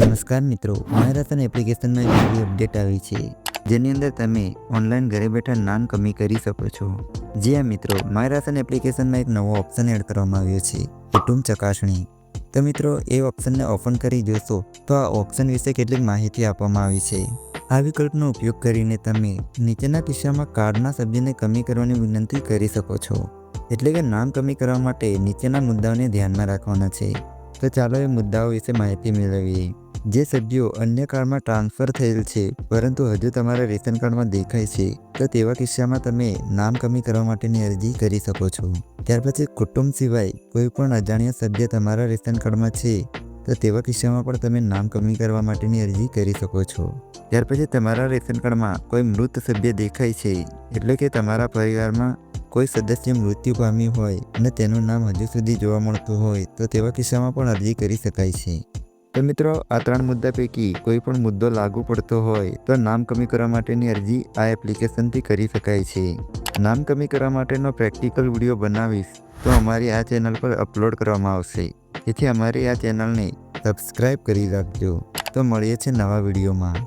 નમસ્કાર મિત્રો my ration એપ્લિકેશનમાં એક નવી અપડેટ આવી છે, જેની અંદર તમે ઓનલાઈન ઘરે બેઠા નાન કમી કરી શકો છો. જી આ મિત્રો માય રાશન એપ્લિકેશનમાં એક નવો ઓપ્શન એડ કરવામાં આવ્યો છે, કુટુંબ ચકાસણી. તો મિત્રો, એ ઓપ્શનને ઓપન કરી જોશો, તો આ ઓપ્શન વિશે કેટલીક માહિતી આપવામાં આવી છે. આ વિકલ્પનો ઉપયોગ કરીને તમે નીચેના કિસ્સામાં કાર્ડના સભ્યને કમી કરવાની વિનંતી કરી શકો છો, એટલે કે નામ કમી કરવા માટે નીચેના મુદ્દાઓને ધ્યાનમાં રાખવાના છે. તો ચાલો એ મુદ્દાઓ વિશે માહિતી મેળવીએ. જે સભ્યો અન્ય કાર્ડમાં ટ્રાન્સફર થયેલ છે, પરંતુ હજુ તમારા રેશન કાર્ડમાં દેખાય છે, તો તેવા કિસ્સામાં તમે નામ કમી કરવા માટેની અરજી કરી શકો છો. ત્યાર પછી કુટુંબ સિવાય કોઈ પણ અજાણ્યા સભ્ય તમારા રેશન કાર્ડમાં છે, તો તેવા કિસ્સામાં પણ તમે નામ કમી કરવા માટેની અરજી કરી શકો છો. ત્યાર પછી તમારા રેશન કાર્ડમાં કોઈ મૃત સભ્ય દેખાય છે, એટલે કે તમારા પરિવારમાં કોઈ સદસ્ય મૃત્યુ પામ્યું હોય અને તેનું નામ હજુ સુધી જોવા મળતું હોય, તો તેવા કિસ્સામાં પણ અરજી કરી શકાય છે. તો મિત્રો, આ ત્રણ મુદ્દા પૈકી કોઈ પણ મુદ્દો લાગુ પડતો હોય તો નામ કમી કરવા માટેની અરજી આ એપ્લિકેશનથી કરી શકાય છે. નામ કમી કરવા માટેનો પ્રેક્ટિકલ વીડિયો બનાવીશ તો અમારી આ ચેનલ પર અપલોડ કરવામાં આવશે. જેથી અમારી આ ચેનલને સબસ્ક્રાઈબ કરી રાખજો. તો મળીએ છીએ નવા વિડીયોમાં.